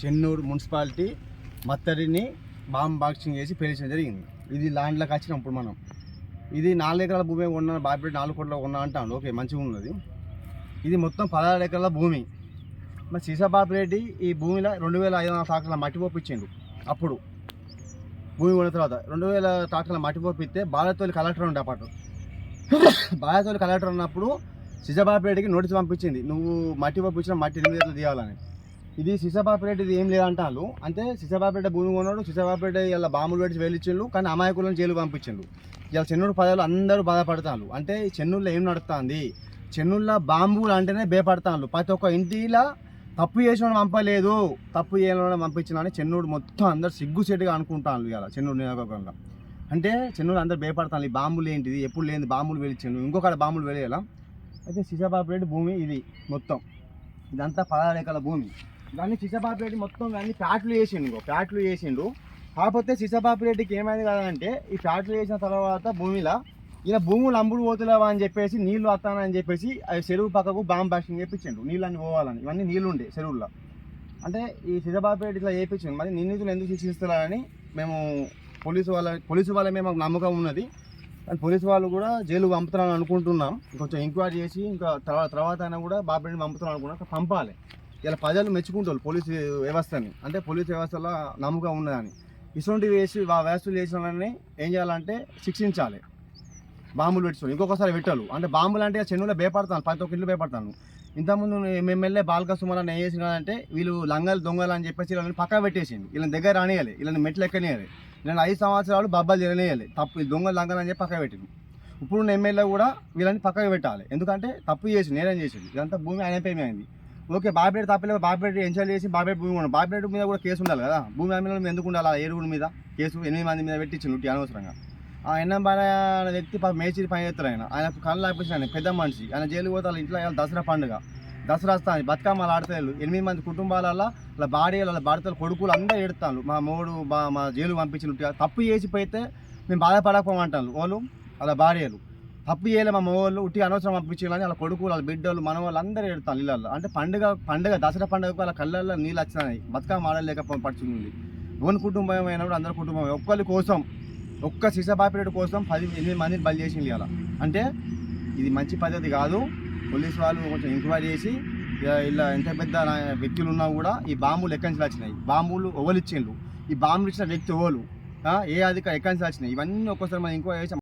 Chennur municipality మత్తడిని bomb boxing చేసి పేల్చడం జరిగింది. ఇది ల్యాండ్లోకి వచ్చినాం ఇప్పుడు మనం. ఇది నాలుగు ఎకరాల భూమి ఉన్న బాబిరెడ్డి నాలుగు కోట్ల ఉన్నా అంటాను ఓకే మంచిగా ఉన్నది. ఇది మొత్తం పదహారు ఎకరాల భూమి. మరి సీసా రెడ్డి ఈ భూమిలో రెండు వేల ఐదు వందల తాకల మట్టి పోపించిండు అప్పుడు భూమి ఉన్న తర్వాత రెండు వేల తాకల మట్టి పోపిస్తే బాలతోలి కలెక్టర్ ఉండే అప్పటి బాలతోలి కలెక్టర్ ఉన్నప్పుడు సిజబాపిరెడ్డికి నోటీస్ పంపించింది. నువ్వు మట్టి పంపించిన మట్టి ఎనిమిది తీయాలని. ఇది సిసబాపిరెడ్డిది ఏం లేదంటాను అంటే సిసబాపిరెడ్డి భూమి కొన్నాడు సిసబాపిరెడ్డి ఇలా బాంబులు పెట్టి వేలిచ్చిండ్రు కానీ అమాయకులను జైలు పంపించిండు ఇలా చెన్నూరు పదాలు అందరూ బాధపడతాను అంటే చెన్నూరులో ఏం నడుస్తుంది? చెన్నూరులో బాంబులు అంటేనే భయపడతాను ప్రతి ఒక్క ఇంటిలో తప్పు చేసిన పంపలేదు తప్పు చేయడం పంపించిన అని చెన్నూరు మొత్తం అందరు సిగ్గుసేటుగా అనుకుంటాను ఇలా చెన్నూరు నియోజకవర్గంలో. అంటే చెన్నూరు అందరు భయపడతాను ఈ బాంబులు ఏంటిది ఎప్పుడు లేని బాంబులు వెలిచిండు ఇంకొకటి బాంబులు వెలియాలా అయితే సిసాబాపిరెడ్డి భూమి ఇది మొత్తం. ఇదంతా పదహారు ఎకరాల భూమి. దాన్ని సిసబాపిరెడ్డి మొత్తం దాన్ని ప్యాట్లు వేసిండు ఇంకో ప్యాట్లు వేసిండు. కాకపోతే సిసబాపిరెడ్డికి ఏమైంది కదంటే ఈ ప్యాట్లు వేసిన తర్వాత భూమిలో ఇలా భూములు అంబుడు పోతులేవా అని చెప్పేసి నీళ్ళు వస్తానని చెప్పేసి చెరువు పక్కకు బాంబ్ బ్యాషింగ్ చేయించిండు నీళ్ళని పోవాలని ఇవన్నీ నీళ్ళు ఉండే చెరువుల్లో. అంటే ఈ సిసబాపిరెడ్డి ఇట్లా చేయించిండు మరి నిందితులు ఎందుకు శిక్షిస్తున్నారని మేము పోలీసు వాళ్ళ పోలీసు వాళ్ళ మేము మాకు నమ్మకం ఉన్నది. కానీ పోలీసు వాళ్ళు కూడా జైలు పంపుతారని అనుకుంటున్నాం. కొంచెం ఎంక్వైరీ చేసి ఇంకా తర్వాత తర్వాత అయినా కూడా బాబుని పంపుతున్నాం అనుకున్నాం. పంపాలి. ఇలా ప్రజలు మెచ్చుకుంటారు పోలీసు వ్యవస్థని. అంటే పోలీసు వ్యవస్థలో నమ్మకం ఉన్నదని ఇటువంటివి వేసి ఆ వ్యవస్థలు చేసిన వాళ్ళని ఏం చేయాలంటే శిక్షించాలి. బాంబులు పెట్టుకోండి ఇంకొకసారి పెట్టాలి. అంటే బాంబులు అంటే చెన్నులో భయపడతాను. ప్రతి ఒక్క ఇల్లు భయపడతాను. ఇంతకుముందు ఎమ్మెల్యే బాలక సుమన్ ఏం చేసినాడంటే వీళ్ళు లంగలు దొంగలు అని చెప్పేసి వీళ్ళని పక్క పెట్టేసింది వీళ్ళని దగ్గర రానియాలి వీళ్ళని మెట్లు ఎక్కనియాలి నేను ఐదు సంవత్సరాలు బబ్బాలు తిననేయాలి తప్పు దొంగలు లంగలు అని చెప్పి పక్క పెట్టింది ఇప్పుడున్న ఎమ్మెల్యే కూడా వీళ్ళని పక్కకు పెట్టాలి. ఎందుకంటే తప్పు చేసి నేరం చేసింది ఇదంతా భూమి ఆయన అయింది. ఓకే బాబేడు తప్పలేదు బాబేడు ఎంజాయ్ చేసి బాబేడు భూమి ఉండాలి బాబేడు మీద కూడా కేసు ఉండాలి కదా? భూమి అమ్మిన మీద ఎందుకు ఉండాలి? ఆ ఏడుగుల మీద కేసు ఎనిమిది మంది మీద పెట్టించింది ఉట్టి అనవసరంగా. ఆ ఎన్నంబాడ అనే వ్యక్తి పాప మేచిరి పని చేస్తారు ఆయన. ఆయన కళ్ళు ఆపేసి ఆయన పెద్ద మనిషి. ఆయన జైలు పోతే వాళ్ళ ఇంట్లో దసరా పండుగ. దసరా వస్తాను బతుకమ్మలు ఆడతారు ఎనిమిది మంది కుటుంబాలలో వాళ్ళ భార్య వాళ్ళ భర్తలు కొడుకులు అందరూ ఎడతాను మా మూడు మా మా జైలు పంపించిన తప్పు చేసిపోయితే మేము బాధపడకపోమంటాను వాళ్ళు వాళ్ళ భార్యలు. అప్పు చేయలే మా మగవాళ్ళు ఉట్టి అనవసరం పంపించాలని వాళ్ళ కొడుకులు వాళ్ళ బిడ్డలు మన వాళ్ళు అందరూ ఎడతాను ఇళ్ళల్లో. అంటే పండుగ పండుగ దసరా పండుగకు వాళ్ళ కళ్ళల్లో నీళ్ళు వచ్చినాయి. బతుకమ్మ ఆడలేక పడుచుకుంది ఓన్ కుటుంబం అయినప్పుడు అందరి కుటుంబం. ఒక్కరి కోసం ఒక్క శిశబాపిరెడ్డి కోసం పది ఎనిమిది మందిని బలి చేసింది ఇలా అంటే ఇది మంచి పద్ధతి కాదు. పోలీస్ వాళ్ళు కొంచెం ఎంక్వైరీ చేసి ఇలా ఎంత పెద్ద వ్యక్తులు ఉన్నా కూడా ఈ బాంబులు ఎక్కడి నుంచి వచ్చినాయి? బాంబులు ఎవరు ఇచ్చిండ్రు? ఈ బాంబులు ఇచ్చిన వ్యక్తి ఎవరు? ఏ అధికారి ఎక్కడి నుంచి వచ్చినాయి? ఇవన్నీ ఒక్కసారి మనం ఎంక్వైరీ చేసి